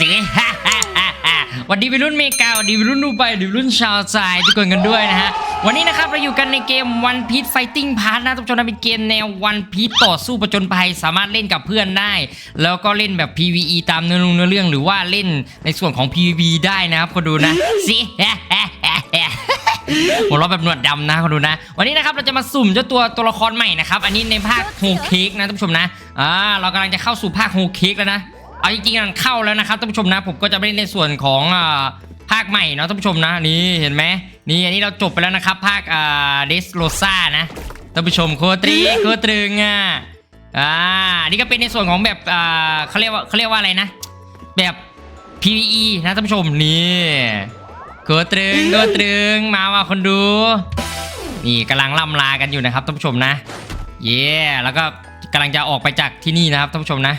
สิวันดีวัยรุ่นเมกาวันดีวัยรุ่นดูไปวันดีวัยรุ่นชาวใจทุกคนกันด้วยนะฮะ วันนี้นะครับเราอยู่กันในเกม One Piece Fighting Pass นะทุกคนนะเป็นเกมแนว One Piece ต่อสู้ประจนภัยสามารถเล่นกับเพื่อนได้ แล้วก็เล่นแบบ PVE ตามเนื้อเนื้อเรื่อง หรือว่าเล่นในส่วนของ PVP ได้นะครับคนดูนะสิหัวเราะแบบหนวดดำนะคนดูนะ วันนี้นะครับเราจะมาสุ่มเจ้าตัวตัวละครใหม่นะครับ อันนี้ในภาคโฮเค้กนะท่านผู้ชมนะอ่าเรากำลังจะเข้าสู่ภาคโฮเค้กแล้วนะ เอาจริงๆกำลังเข้าแล้วนะครับท่านผู้ชมนะ ผมก็จะไม่เล่นในส่วนของอ่าภาคใหม่เนาะท่านผู้ชมนะนี่เห็นไหมนี่อันนี้เราจบไปแล้วนะครับ ภาคอ่าเดสโรซ่านะท่านผู้ชมโคตรีโคตรึงอะอ่าอันนี้ก็เป็นในส่วนของแบบอ่าเขาเรียกว่าเขาเรียกว่าอะไรนะ แบบ PVE นะท่านผู้ชมนี่โกตรึงโกตรึงมาว่าคนดู นี่กำลังล่ำลากันอยู่นะครับท่านผู้ชมนะ เย่แล้วก็กำลังจะออกไปจากที่นี่นะครับท่านผู้ชมนะ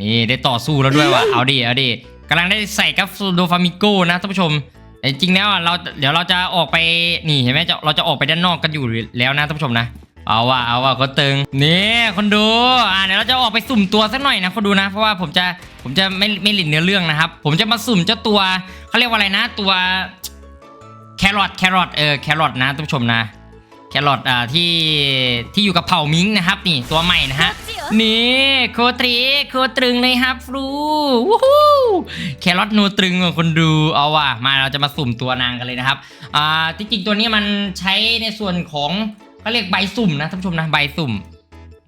นี่ได้ต่อสู้แล้วด้วยว่ะเอาดิเอาดิกำลังได้ใส่กับโดฟามิโก้นะท่านผู้ชมแต่จริงๆแล้วอะเราเดี๋ยวเราจะออกไปนี่เห็นไหมจะเราจะออกไปด้านนอกกันอยู่แล้วนะท่านผู้ชมนะเอาว่ะเอาว่ะก็ตึงนี่คนดูอ่าเดี๋ยวเราจะออกไปสุ่มตัวสักหน่อยนะคนดูนะเพราะว่าผมจะผมจะไม่ไม่หลินเนื้อเรื่องนะครับ ผมจะมาสุ่มเจ้าตัวเขาเรียกว่าอะไรนะตัวแครอทแครอทเออแครอทนะท่านผู้ชมนะ แครอทอ่าที่ที่อยู่กับเผ่ามิงนะครับ นี่ตัวใหม่นะฮะนี่โคตรีโคตรึงเลยครับฟรูวู้ฮู้แครอทโนตรึงอะคนดูเอาว่ะมาเราจะมาสุ่มตัวนางกันเลยนะครับอ่าที่จริงตัวนี้มันใช้ในส่วนของเขาเรียกใบสุ่มนะท่านผู้ชมนะใบสุ่ม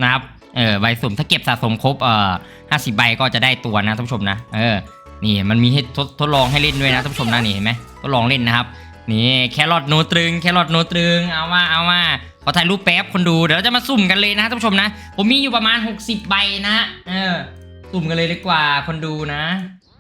นะครับเออใบสุ่มถ้าเก็บสะสมครบเอ่อห้าสิบใบก็จะได้ตัวนะท่านผู้ชมนะเออนี่มันมีให้ทดทดลองให้เล่นด้วยนะท่านผู้ชมนะนี่เห็นไหมทดลองเล่นนะครับ นี่แครอทโนตรึงแครอทโนตรึงเอาว่าเอาว่าขอถ่ายรูปแป๊บคนดูเดี๋ยวเราจะมาสุ่มกันเลยนะท่านผู้ชมนะ ผมมีอยู่ประมาณ 60 ใบนะเออสุ่มกันเลยดีกว่าคนดูนะ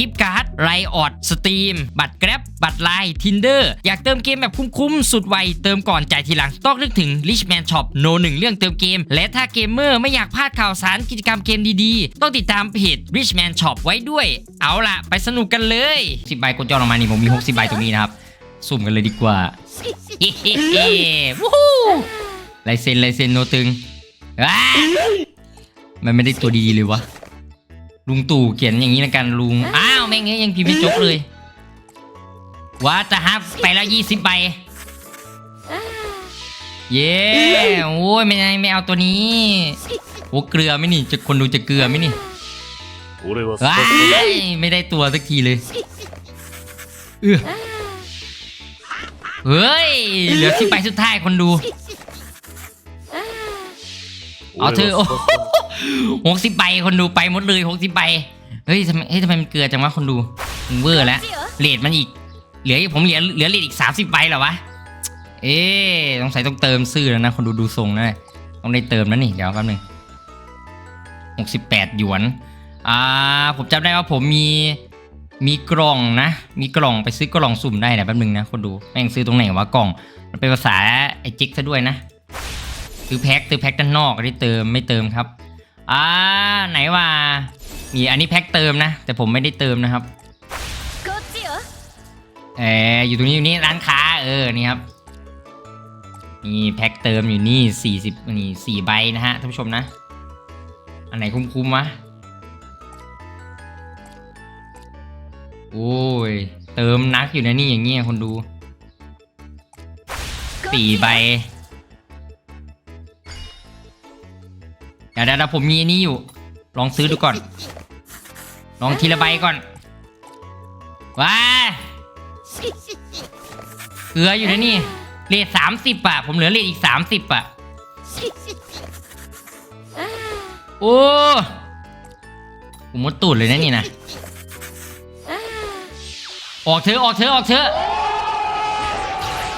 ิฟต์การ์ดไรออดสตรีมบัตรแกร็บบัตรไลน์ทินเดอร์อยากเติมเกมแบบคุ้มๆ สุดไว เติมก่อนจ่ายทีหลัง ต้องนึกถึง Richman Shop โนหนึ่งเรื่องเติมเกม และถ้าเกมเมอร์ไม่อยากพลาดข่าวสารกิจกรรมเกมดีๆ ต้องติดตามเพจ Richman Shop ไว้ด้วย เอาล่ะ ไปสนุกกันเลย 10ใบกดจอลงมานี่ผมมี 60ใบตรงนี้นะครับสุ่มกันเลยดีกว่าเฮ้เฮ้วู้ฮู้ลายเซ็นลายเซ็นโนตึงมันไม่ได้ตัวดีเลยวะ ลุงตู่เขียนอย่างนี้ละกันลุง อ้าวแม่งเอ้ยยังพิมพ์จบเลยว่าจะฮับไปแล้วยี่สิบใบ เย้โอ้ยไม่ไงไม่เอาตัวนี้โอ้เกลือไม่นี่จะคนดูจะเกลือไม่นี่ว้ายไม่ได้ตัวสักทีเลยเออเฮ้ยเหลือที่ไปสุดท้ายคนดู เอาเธอโหกสิบใบคนดูไปหมดเลยหกสิบใบเฮ้ยทำไมเฮ้ยทำไมมันเกลือจังวะคนดูมึงเวอร์แล้วเลทมันอีก เหลือผมเหลือเหลือเลทอีกสามสิบใบเหรอวะเอ๊ต้องใส่ต้องเติมซื่อแล้วนะคนดูดูทรงนะต้องได้เติมแล้วนี่เดี๋ยวแป๊บนึงหกสิบแปดหยวนอ่าผมจำได้ว่าผมมีมีกล่องนะ มีกล่องไปซื้อกล่องสุ่มได้นะแป๊บนึงนะคนดูแม่งซื้อตรงไหนวะกล่อง มันเป็นภาษาไอจิกซะด้วยนะซื้อแพ็คซื้อแพ็คด้านนอกได้เติมไม่เติมครับ อ่าไหนว่ามีอันนี้แพ็คเติมนะ แต่ผมไม่ได้เติมนะครับเอออยู่ตรงนี้อยู่นี่ร้านค้าเออนี่ครับมีแพ็คเติมอยู่นี่สี่สิบนี่สี่ใบนะฮะท่านผู้ชมนะ อันไหนคุ้มๆวะโอ้ยเติมนักอยู่ในนี่อย่างเงี้ยคนดูสี่ใบ ดี๋ยวเดี๋ยวผมมีอันนี้อยู่ ลองซื้อดูก่อน ลองทีละใบก่อน ว้าเกลืออยู่นะนี่ เลทสามสิบอะผมเหลือเลทอีกสามสิบอะโอ้ผมมดตูดเลยนะนี่นะ ออกเถอออกเถอออกเถอ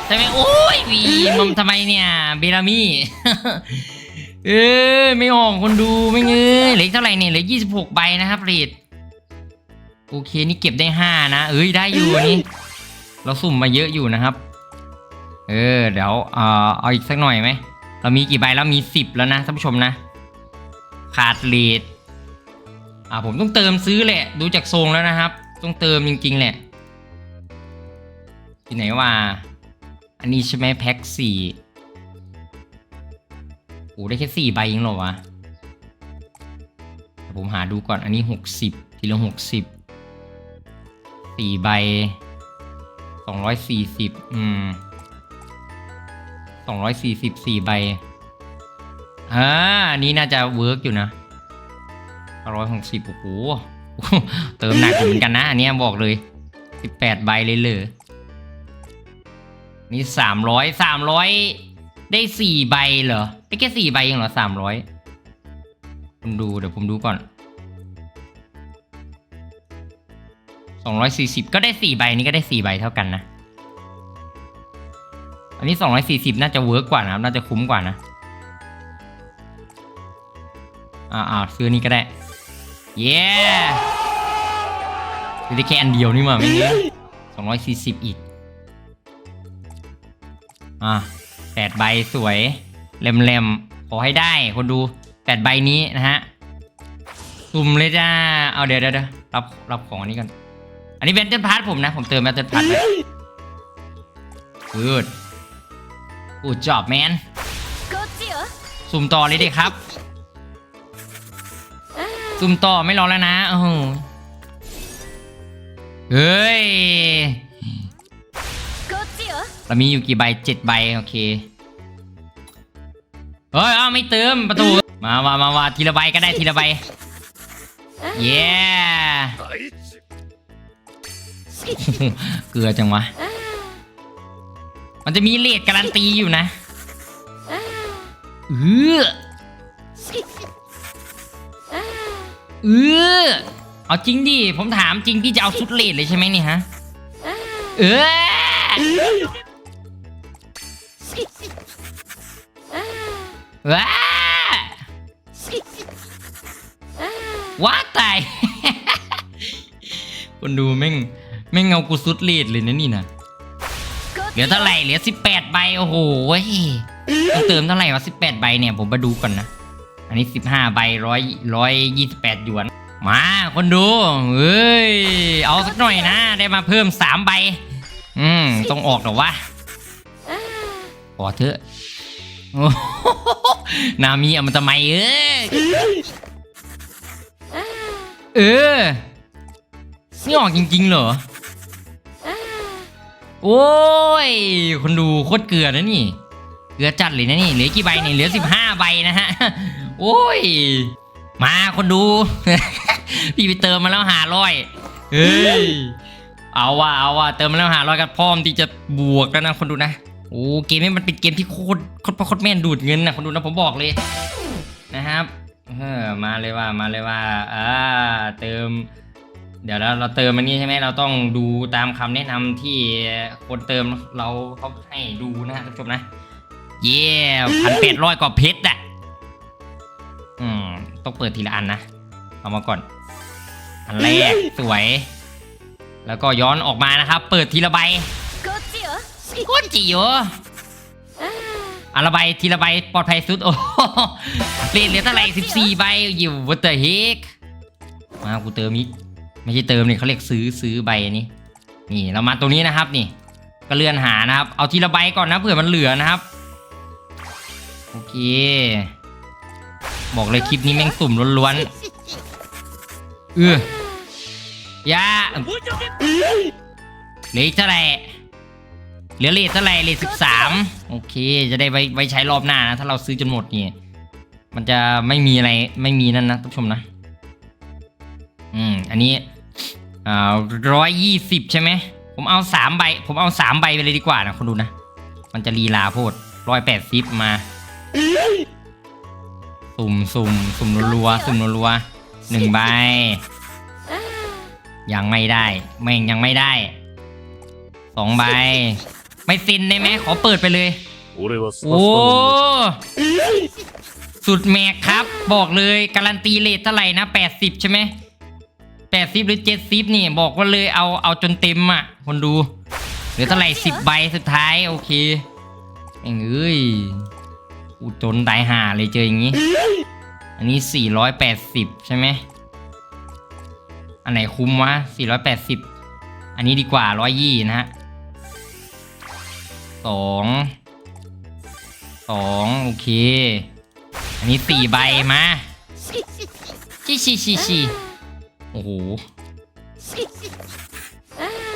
ทำไมโอ้ยวีมัมทำไมเนี่ย เบลามี่ เอ้ยไม่ออกคนดูไม่เงยเหลือเท่าไหร่เนี่ยเหลือยี่สิบหกใบนะครับเลทโอเคนี่เก็บได้ห้านะเอ้ยได้อยู่นี่ เราสุ่มมาเยอะอยู่นะครับ เออเดี๋ยวเอ่อเอาอีกสักหน่อยไหมเรามีกี่ใบแล้วมีสิบแล้วนะท่านผู้ชมนะ ขาดเลดอ่าผมต้องเติมซื้อแหละ ดูจากทรงแล้วนะครับ ต้องเติมจริงๆแหละที่ไหนว่า อันนี้ใช่ไหมแพ็คสี่ โอ้ได้แค่สี่ใบเองเหรอวะผมหาดูก่อนอันนี้หกสิบทีละหกสิบสี่ใบสองร้อยสี่สิบอืมสองร้อยสี่สิบสี่ใบอ่าอันนี้น่าจะเวิร์กอยู่นะร้อยหกสิบโอ้โหเติมหนักเหมือนกันนะอันนี้บอกเลยสิบแปดใบเลยเลยนี่สามร้อยสามร้อยได้สี่ใบเหรอ ได้แค่สี่ใบเองเหรอสามร้อยผมดูเดี๋ยวผมดูก่อนสองร้อยสี่สิบก็ได้สี่ใบนี่ก็ได้สี่ใบเท่ากันนะ อันนี้สองร้อยสี่สิบน่าจะเวิร์กกว่านะครับ น่าจะคุ้มกว่านะอ่าอ่าซื้อนี่ก็ได้ เย้ซื้อได้แค่อันเดียวนี่หว่าไม่เงี้ยสองร้อยสี่สิบอีก อะแปดใบสวย แหลมๆขอให้ได้คนดูแปดใบนี้นะฮะสุ่มเลยจ้า เอาเดี๋ยวเดี๋ยวรับรับของอันนี้กัน อันนี้เป็นเต้นพาร์ทผมนะ ผมเติมเป็เต้นพาร์ทไปกูดกูจอบแมนสุ่มต่อเลยดิครับ สุ่มต่อไม่รอแล้วนะโอ้โหเฮ้ยเรามีอยู่กี่ใบเจ็ดใบ โอเค เฮ้ยอ้าวไม่เติมประตู มามามามาทีละใบก็ได้ทีละใบเย้เกลือจังวะ มันจะมีเลทการันตีอยู่นะเออเออเอาจริงดิ ผมถามจริงพี่จะเอาชุดเลทเลยใช่ไหมนี่ฮะ เออ ว้า ว้าตาย คนดูแม่งแม่งเงากูสุดเลทเลยนะนี่นะเหลือเท่าไหร่เหลือสิบแปดใบโอ้โหต้องเติมเท่าไหร่วะสิบแปดใบเนี่ยผมมาดูก่อนนะ อันนี้สิบห้าใบร้อยร้อยยี่สิบแปดหยวน มาคนดูเฮ้ยเอาสักหน่อยนะ ได้มาเพิ่มสามใบ อืมต้องออกหรอวะขอเถอะ โอ้โหนามีเอามันทำไมเอ้ยเออนี่ออกจริงๆเหรอ โอ้ย คนดูโคตรเกลือนะนี่ เกลือจัดเลยนะนี่ เหลือกี่ใบเนี่ยเหลือสิบห้าใบนะฮะ โอ้ย มาคนดู พี่ไปเติมมาแล้วหาร้อยเฮ้ย เอาว่ะเอาว่ะเติมมาแล้วหาร้อยกันพร้อมที่จะบวกแล้วนะคนดูนะ โอ้เกมนี้มันเป็นเกมที่โคตรโคตรโคตรแม่นดูดเงินนะคนดูนะผมบอกเลยนะครับเออมาเลยว่ามาเลยว่าอ่าเติม เดี๋ยวเราเราเติมอันนี้ใช่ไหมเราต้องดูตามคำแนะนำที่คนเติมเราเขาให้ดูนะฮะท่านผู้ชมนะ เย่พันแปดร้อยกว่าเพชรอะอืมต้องเปิดทีละอันนะเอามาก่อน อันแรกสวย แล้วก็ย้อนออกมานะครับ เปิดทีละใบ คนจีโยอะละใยทีละใบปลอดภัยสุดโอ้เล่นเหลือเท่าไหร่สิบสี่ใบอยู่วัตเตอร์เฮกมากูเติมนี้ไม่ใช่เติมเนี่ยเขาเรียกซื้อซื้อใบนี้นี่เรามาตรงนี้นะครับนี่ ก็เลื่อนหานะครับ เอาทีละใบก่อนนะเผื่อมันเหลือนะครับโอเคบอกเลยคลิปนี้แม่งสุ่มล้วนๆเออยาเลยจะไร เหลือเลทเท่าไหร่เลทสิบสามโอเค จะได้ไว้ไว้ใช้รอบหน้านะ ถ้าเราซื้อจนหมดนี่มันจะไม่มีอะไรไม่มีนั่นนะท่านผู้ชมนะ อืม อันนี้อ่าร้อยยี่สิบใช่ไหมผมเอาสามใบ ผมเอาสามใบไปเลยดีกว่านะคนดูนะ มันจะลีลาโพดร้อยแปดสิบมา สุ่มสุ่มสุ่มรัวสุ่มรัวหนึ่งใบ ยังไม่ได้ แม่งยังไม่ได้สองใบ ไม่ซินได้ไหมขอเปิดไปเลย 俺はスパスパ โอ้ の สุดแม็กครับ บอกเลยการันตีเลทเท่าไหร่นะ 80 ใช่ไหม แปดซิปหรือเจ็ดซิปนี่บอกว่าเลยเอาเอาจนเต็มอ่ะ คนดูเหลือเท่าไหร่สิบใบสุดท้าย โอเคเองเอ้ยกูจนตายห่าเลยเจออย่างนี้ อันนี้สี่ร้อยแปดสิบใช่ไหมอันไหนคุ้มวะสี่ร้อยแปดสิบอันนี้ดีกว่าร้อยยี่นะฮะ สองสองโอเค อันนี้สี่ใบมาชิชิชิชิโอ้โห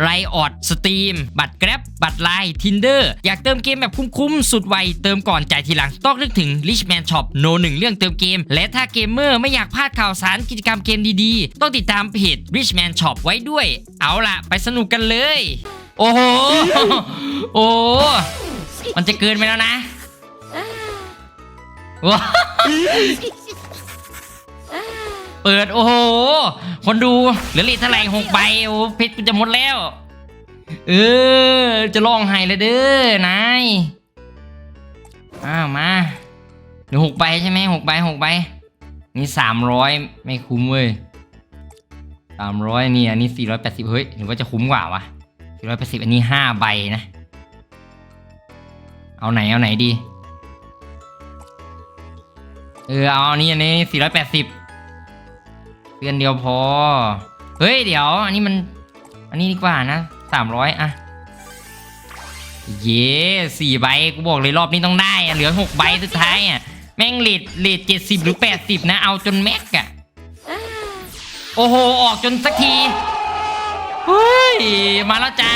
ไรออดสตรีมบัตรแกร็บบัตรไลน์ทินเดอร์อยากเติมเกมแบบคุ้มๆ สุดไว เติมก่อนจ่ายทีหลัง ต้องนึกถึง Richman Shop โนหนึ่งเรื่องเติมเกม และถ้าเกมเมอร์ไม่อยากพลาดข่าวสารกิจกรรมเกมดีๆ ต้องติดตามเพจ Richman Shop ไว้ด้วย เอาล่ะ ไปสนุกกันเลย โอ้โหโอ้มันจะเกินไปแล้วนะว้า เปิดโอ้โห คนดูเหลือลีเท่าไหร่หกใบโอ้เพชรกูจะหมดแล้ว เออ จะร้องไห้เลยเด้อนายอ้าวมาเหลือหกใบใช่ไหมหกใบหกใบนี่สามร้อยไม่คุ้มเว้ยสามร้อยนี่อันนี้สี่ร้อยแปดสิบเฮ้ยหรือว่าจะคุ้มกว่าวะสี่ร้อยแปดสิบอันนี้ห้าใบนะ เอาไหนเอาไหนดี เออเอาอันนี้อันนี้สี่ร้อยแปดสิบ ดือนเดียวพอ เฮ้ยเดี๋ยว อันนี้มัน อันนี้ดีกว่านะสามร้อยอะเย่สี่ใบกูบอกเลยรอบนี้ต้องได้อะเหลือหกใบสุดท้ายอะแม่งเลดเลดเจ็ดสิบหรือแปดสิบนะ เอาจนแม็กอะโอ้โห ออกจนสักที เฮ้ย มาแล้วจ้า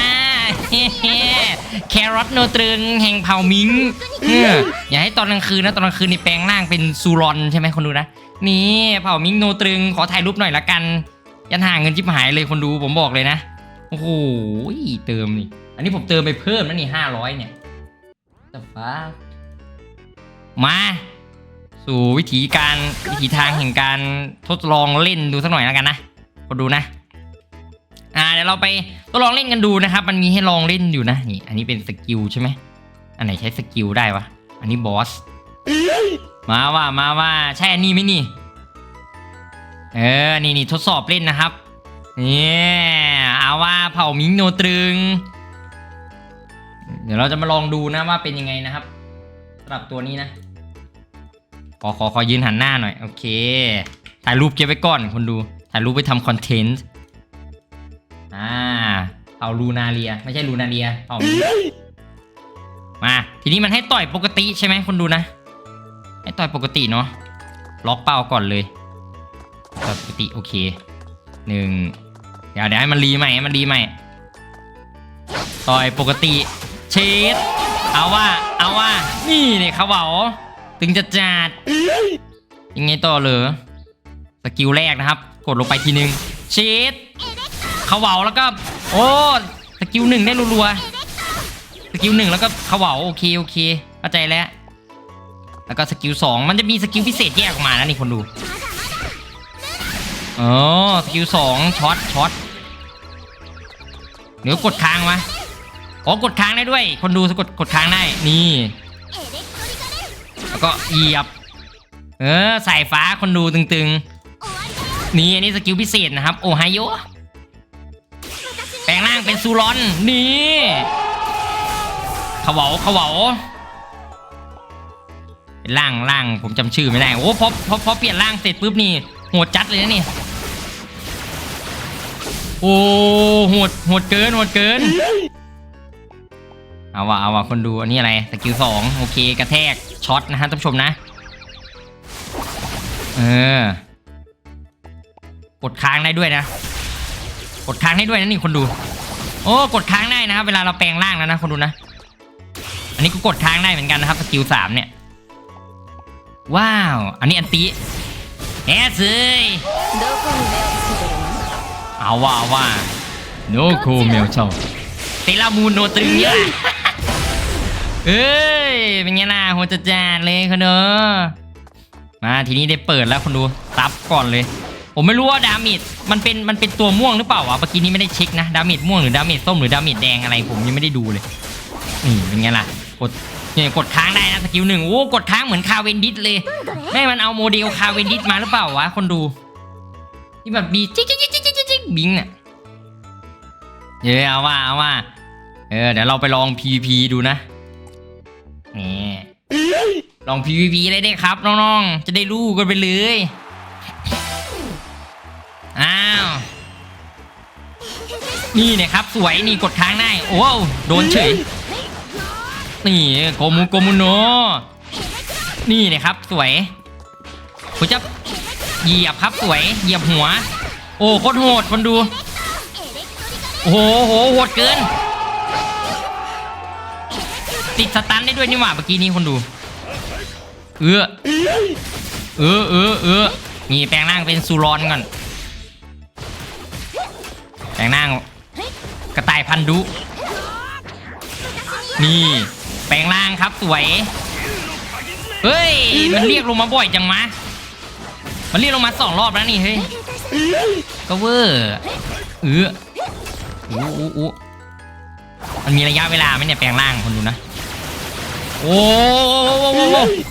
แครอทโนตรึงแห่งเผ่ามิงเอออย่าให้ตอนกลางคืนนะตอนกลางคืนนี่แปลงร่างเป็นซูรอนใช่ไหมคนดูนะนี่เผ่ามิงโนตรึงขอถ่ายรูปหน่อยละกัน ยันห่างเงินจิบหายเลยคนดูผมบอกเลยนะโอ้โหเติมนี่อันนี้ผมเติมไปเพิ่มแล้วนี่ห้าร้อยเนี่ยแต่ฟ้ามาสู่วิธีการวิธีทางแห่งการทดลองเล่นดูสักหน่อยแล้วกันนะคนดูนะ อ่าเดี๋ยวเราไปทดลองเล่นกันดูนะครับ มันมีให้ลองเล่นอยู่นะนี่ อันนี้เป็นสกิลใช่ไหมอันไหนใช้สกิลได้วะอันนี้บอสมาว่ามาว่าใช่อันนี้ไหมนี่ เออนี่นี่ทดสอบเล่นนะครับนี่เอาว่าเผ่ามิงโนตรึง เดี๋ยวเราจะมาลองดูนะว่าเป็นยังไงนะครับสำหรับตัวนี้นะขอขอขอยืนหันหน้าหน่อย โอเค ถ่ายรูปเก็บไว้ก่อนคนดู ถ่ายรูปไปทำคอนเทนต์ เอาลูนาเรีย ไม่ใช่ลูนาเรีย เอา มา ทีนี้มันให้ต่อยปกติใช่ไหมคนดูนะ ให้ต่อยปกติเนาะ ล็อกเป้าก่อนเลย ต่อยปกติโอเค หนึ่ง เดี๋ยวเดี๋ยวให้มันรีใหม่ให้มันรีใหม่ ต่อยปกติ เชดเอาว่า เอาว่า นี่เนี่ยเขาเบอตึงจะจัดยังไงต่อเลยสกิลแรกนะครับ กดลงไปทีนึงเชด เขาเบาแล้วก็ โอ้สกิลหนึ่งได้รัวๆสกิลหนึ่งแล้วก็เขาเบาโอเคโอเคเข้าใจแล้ว แล้วก็สกิลสองมันจะมีสกิลพิเศษแยกออกมานะนี่คนดูอ๋อสกิลสองช็อตช็อตเดี๋ยวกดค้างวะอ๋อกดค้างได้ด้วย คนดูสะกดกดค้างได้นี่แล้วก็เหยียบ เออสายฟ้าคนดูตึงๆ นี่อันนี้สกิลพิเศษนะครับ โอไฮโย งร่างเป็นซูรอนนี่เขาเหวาเขาเหวาวร่างร่างผมจำชื่อไม่ได้โอ้พอพอพอเปลี่ยนร่างเสร็จปุ๊บนี่โหดจัดเลยนะนี่โอ้โหดโหดเกินโหดเกินเอาว่ะเอาว่ะคนดูอันนี้อะไรสกิลสองโอเคกระแทกช็อตนะฮะท่านผู้ชมนะเออกดค้างได้ด้วยนะ กดค้างให้ด้วยนะนี่คนดู โอ้กดค้างได้นะครับเวลาเราแปลงร่างแล้วนะคนดูนะ อันนี้ก็กดค้างได้เหมือนกันนะครับสกิลสามเนี่ยว้าว อันนี้อันตีแอสเลยเอาว่าว่าโนคูเมียวเจ้าเตลามูนโนตึงเยอะเอ้ยเป็นไงล่ะหัวจะจานเลยคนดูมาทีนี้ได้เปิดแล้วคนดูซับก่อนเลย ผมไม่รู้ว่าดามิดมันเป็นมันเป็นตัวม่วงหรือเปล่าวะเมื่อกี้นี้ไม่ได้เช็คนะดามิดม่วงหรือดามิดส้มหรือดามิดแดงอะไรผมยังไม่ได้ดูเลยนี่เป็นไงล่ะกดเนี่ยกดค้างได้นะสกิลหนึ่งโอ้กดค้างเหมือนคาเวนดิสเลยแม่มันเอาโมเดลคาเวนดิสมาหรือเปล่าวะคนดูที่แบบมีจิ๊กจิ๊กจิ๊กจิ๊กจิ๊กบิงเนี่ยเออเอาว่าเอาว่าเออเดี๋ยวเราไปลอง PVP ดูนะนี่ลอง PVP เลยได้ครับน้องๆจะได้รู้กันไปเลย นี่นี่ยครับสวยนี่กดค้างได้โอ้วโดนเฉยนี่โกมุโกมุโนนี่นะครับสวยผมจะเหยียบครับสวยเหยียบหัว โอ้โคตรโหดคนดูโอ้โหโหโหดเกิน ติดสตันได้ด้วยนี่หว่าเมื่อกี้นี้คนดู เออเออเออเออนี่แปลงร่างเป็นซูรอนก่อนแปลงร่าง กระต่ายพันดุนี่แปลงร่างครับสวย เฮ้ย มันเรียกลงมาบ่อยจังมะ มันเรียกลงมาสองรอบแล้วนี่เฮ้ย ก็เวอร์เอออู้อู้อู้มันมีระยะเวลาไหมเนี่ยแปลงร่างคนดูนะ โอ้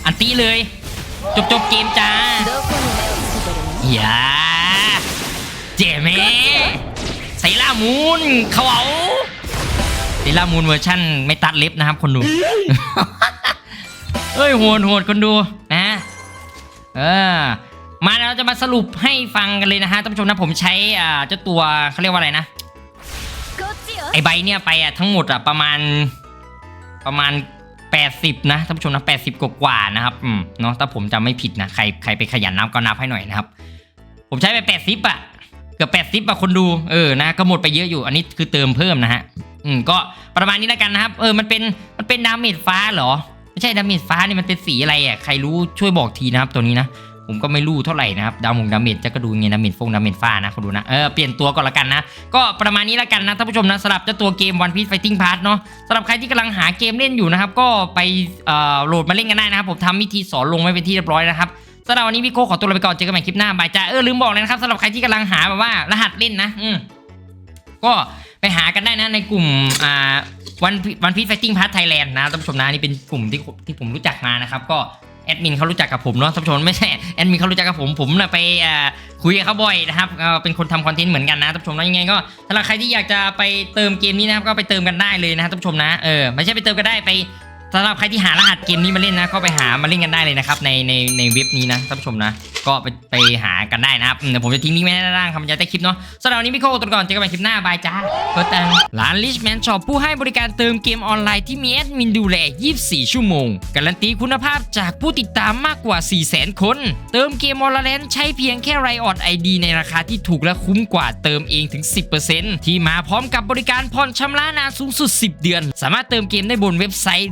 อันตีเลย จบจบเกมจ้าอย่าเจ๋แม่ ตีล่ามูนเขาเอาเซรามูนเวอร์ชั่นไม่ตัดเล็บนะครับคนดูเอ้ยโหดโหดคนดูนะเออมาเราจะมาสรุปให้ฟังกันเลยนะฮะท่านผู้ชมนะผมใช้อ่าเจ้าตัวเขาเรียกว่าอะไรนะไอใบเนี่ยไปอะทั้งหมดอะประมาณประมาณ 80 นะท่านผู้ชมนะ80 กว่ากว่านะครับอืมเนาะถ้าผมจำไม่ผิดนะใครใครไปขยันนับก็นับให้หน่อยนะครับ ผมใช้ไป 80 อะ เกือบ80อะคนดูเออนะก็หมดไปเยอะอยู่อันนี้คือเติมเพิ่มนะฮะอืมก็ประมาณนี้แล้วกันนะครับ เออมันเป็นมันเป็นดาเมจฟ้าเหรอ ไม่ใช่ดาเมจฟ้านี่มันเป็นสีอะไรอะใครรู้ช่วยบอกทีนะครับตัวนี้นะผมก็ไม่รู้เท่าไหร่นะครับดาวมงดาเมจจะก็ดูไงดาเมจฟงดาเมจฟ้านะคุณดูนะเออเปลี่ยนตัวก่อนละกันนะ ก็ประมาณนี้ละกันนะท่านผู้ชมนะสำหรับเจ้าตัวเกม One Piece Fighting Pass เนาะสำหรับใครที่กำลังหาเกมเล่นอยู่นะครับ ก็ไปโหลดมาเล่นกันได้นะครับผมทำวิธีสอนลงไว้เป็นที่เรียบร้อยนะครับ สำหรับวันนี้พี่โก้ขอตัวลาไปก่อนเจอกันใหม่คลิปหน้าบายจ้าเออลืมบอกเลยนะครับสำหรับใครที่กำลังหาแบบว่ารหัสเล่นนะ อืมก็ไปหากันได้นะในกลุ่มอ่าวันวันพีซไฟติ้งพาร์ทไทยแลนด์นะท่านผู้ชมนะนี่เป็นกลุ่มที่ที่ผมรู้จักมานะครับก็แอดมินเขารู้จักกับผมเนาะท่านผู้ชมไม่ใช่แอดมินเขารู้จักกับผมผมนะไปอ่อคุยกับเขาบ่อยนะครับเป็นคนทำคอนเทนต์เหมือนกันนะท่านผู้ชมนะยังไงก็ถ้าใครที่อยากจะไปเติมเกมนี้นะครับก็ไปเติมกันได้เลยนะท่านผู้ชมนะเออไม่ใช่ไปเติมกันได้ไป สำหรับใครที่หารหัสเกมนี้มาเล่นนะ ก็ไปหามาเล่นกันได้เลยนะครับในในในเว็บนี้นะท่านผู้ชมนะ ก็ไปไปหากันได้นะครับเดี๋ยวผมจะทิ้งลิงก์ไว้ด้านล่างคำบรรยายใต้คลิปเนาะสำหรับวันนี้พี่โคตัวก่อนเจอกันใหม่คลิปหน้าบายจ้าเปิดตังร้าน Richman Shop ผู้ให้บริการเติมเกมออนไลน์ที่มีแอดมินดูแล 24 ชั่วโมง การันตีคุณภาพจากผู้ติดตามมากกว่า 400,000 คน เติมเกมออนไลน์ใช้เพียงแค่ไรออดไอดีในราคาที่ถูกและคุ้มกว่าเติมเองถึง 10%ที่มาพร้อมกับบริการผ่อนชำระนานสูงสุด 10 เดือน สามารถเติมเกมได้บนเว็บไซต์